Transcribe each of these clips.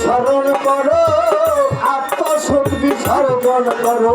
স্মরণ করো আত্মসুখ বিসর্জন করো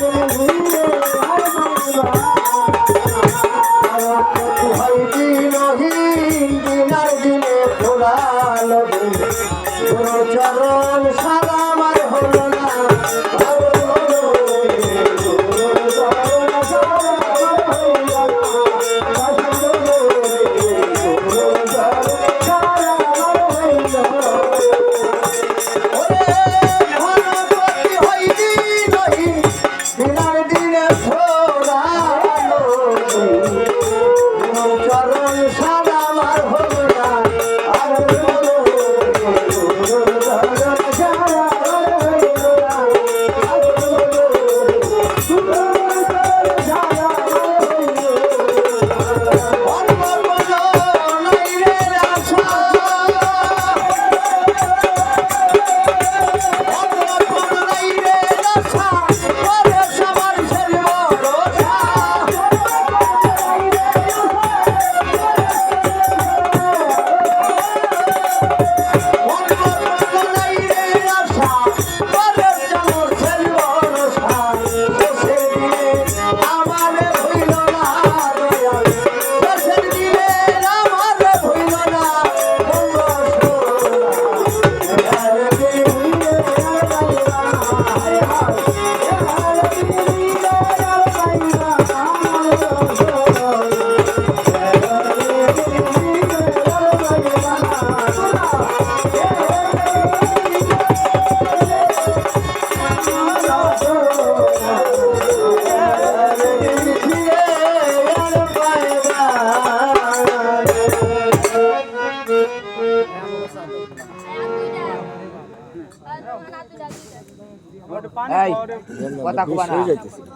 বন্ধু।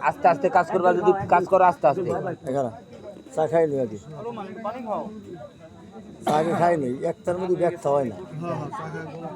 আস্তে আস্তে কাজ করবা যদি কাজ করো আস্তে আস্তে। চা খাই নি আগে। হ্যাঁ, হ্যাঁ, চা খাই নি একটার মধ্যে ব্যর্থ হয় না।